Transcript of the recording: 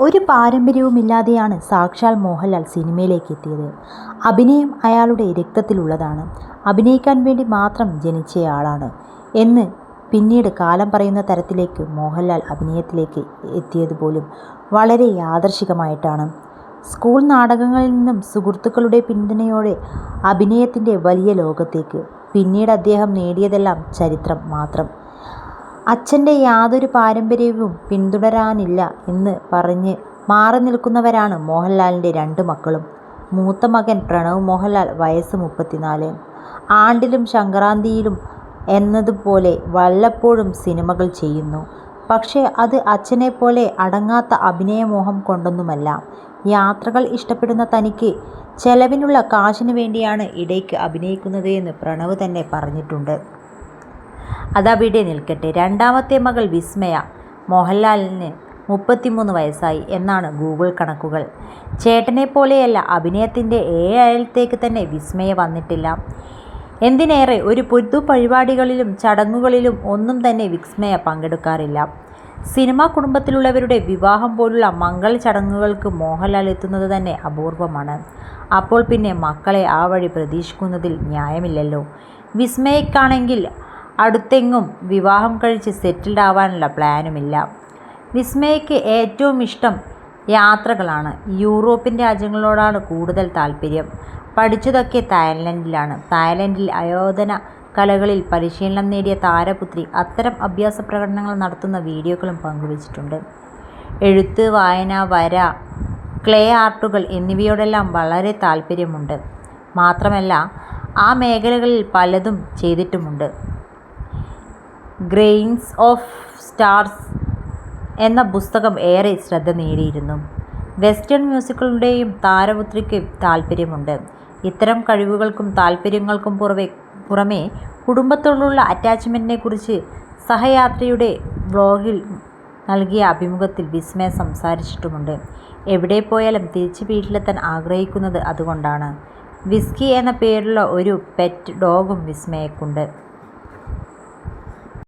ഒരു പാരമ്പര്യവുമില്ലാതെയാണ് സാക്ഷാൽ മോഹൻലാൽ സിനിമയിലേക്ക് എത്തിയത് അഭിനയം അയാളുടെ രക്തത്തിലുള്ളതാണ്. അഭിനയിക്കാൻ വേണ്ടി മാത്രം ജനിച്ചയാളാണ് എന്ന് പിന്നീട് കാലം പറയുന്ന തരത്തിലേക്ക് മോഹൻലാൽ അഭിനയത്തിലേക്ക് എത്തിയത് പോലും വളരെ യാദർശികമായിട്ടാണ്. സ്കൂൾ നാടകങ്ങളിൽ നിന്നും സുഹൃത്തുക്കളുടെ പിന്തുണയോടെ അഭിനയത്തിന്റെ വലിയ ലോകത്തേക്ക് പിന്നീട് അദ്ദേഹം നേടിയതെല്ലാം ചരിത്രം മാത്രം. അച്ഛന്റെ യാതൊരു പാരമ്പര്യവും പിന്തുടരാനില്ല എന്ന് പറഞ്ഞ് മാറി നിൽക്കുന്നവരാണ് മോഹൻലാലിന്റെ രണ്ട് മക്കളും. മൂത്ത മകൻ പ്രണവ് മോഹൻലാൽ വയസ്സ് മുപ്പത്തിനാല്. ആണ്ടിലും സംക്രാന്തിയിലും എന്നതുപോലെ വല്ലപ്പോഴും സിനിമകൾ ചെയ്യുന്നു. പക്ഷേ അത് അച്ഛനെപ്പോലെ അടങ്ങാത്ത അഭിനയമോഹം കൊണ്ടൊന്നുമല്ല. യാത്രകൾ ഇഷ്ടപ്പെടുന്ന തനിക്ക് ചെലവിനുള്ള കാശിനു വേണ്ടിയാണ് ഇടയ്ക്ക് അഭിനയിക്കുന്നത് എന്ന് പ്രണവ് തന്നെ പറഞ്ഞിട്ടുണ്ട്. അതവിടെ നിൽക്കട്ടെ. രണ്ടാമത്തെ മകൾ വിസ്മയ മോഹൻലാലിന് മുപ്പത്തിമൂന്ന് വയസ്സായി എന്നാണ് ഗൂഗിൾ കണക്കുകൾ. ചേട്ടനെ പോലെയല്ല അഭിനയത്തിന്റെ ഏഴയലത്തേക്ക് തന്നെ വിസ്മയ വന്നിട്ടില്ല. എന്തിനേറെ ഒരു പൊതു പരിപാടികളിലും ചടങ്ങുകളിലും ഒന്നും തന്നെ വിസ്മയ പങ്കെടുക്കാറില്ല. സിനിമാ കുടുംബത്തിലുള്ളവരുടെ വിവാഹം പോലുള്ള മംഗൾ ചടങ്ങുകൾക്ക് മോഹൻലാൽ എത്തുന്നത് തന്നെ അപൂർവമാണ്. അപ്പോൾ പിന്നെ മക്കളെ ആ വഴി പ്രതീക്ഷിക്കുന്നതിൽ ന്യായമില്ലല്ലോ. വിസ്മയക്കാണെങ്കിൽ അടുത്തെങ്ങും വിവാഹം കഴിച്ച് സെറ്റിൽഡ് ആവാനുള്ള പ്ലാനുമില്ല. വിസ്മയയ്ക്ക് ഏറ്റവും ഇഷ്ടം യാത്രകളാണ്. യൂറോപ്യൻ രാജ്യങ്ങളോടാണ് കൂടുതൽ താല്പര്യം പഠിച്ചതൊക്കെ തായ്ലൻഡിലാണ്. തായ്ലൻഡിൽ അയോധന കലകളിൽ പരിശീലനം നേടിയ താരപുത്രി അത്തരം അഭ്യാസ പ്രകടനങ്ങൾ നടത്തുന്ന വീഡിയോകളും പങ്കുവച്ചിട്ടുണ്ട്. എഴുത്ത് വായന വര ക്ലേ ആർട്ടുകൾ എന്നിവയോടെല്ലാം വളരെ താല്പര്യമുണ്ട് മാത്രമല്ല ആ മേഖലകളിൽ പലതും ചെയ്തിട്ടുമുണ്ട്. ഗ്രെയിൻസ് ഓഫ് സ്റ്റാർസ് എന്ന പുസ്തകം ഏറെ ശ്രദ്ധ നേടിയിരുന്നു. വെസ്റ്റേൺ മ്യൂസിക്കുകളുടെയും താരപുത്രിക്ക് താല്പര്യമുണ്ട്. ഇത്തരം കഴിവുകൾക്കും താല്പര്യങ്ങൾക്കും പുറമെ പുറമേ കുടുംബത്തോടുള്ള അറ്റാച്ച്മെന്റിനെക്കുറിച്ച് സഹയാത്രിയുടെ ബ്ലോഗിൽ നൽകിയ അഭിമുഖത്തിൽ വിസ്മയ സംസാരിച്ചിട്ടുമുണ്ട്. എവിടെ പോയാലും തിരിച്ച് വീട്ടിലെത്താൻ ആഗ്രഹിക്കുന്നത് അതുകൊണ്ടാണ്. വിസ്കി എന്ന പേരുള്ള ഒരു പെറ്റ് ഡോഗും വിസ്മയക്കുണ്ട്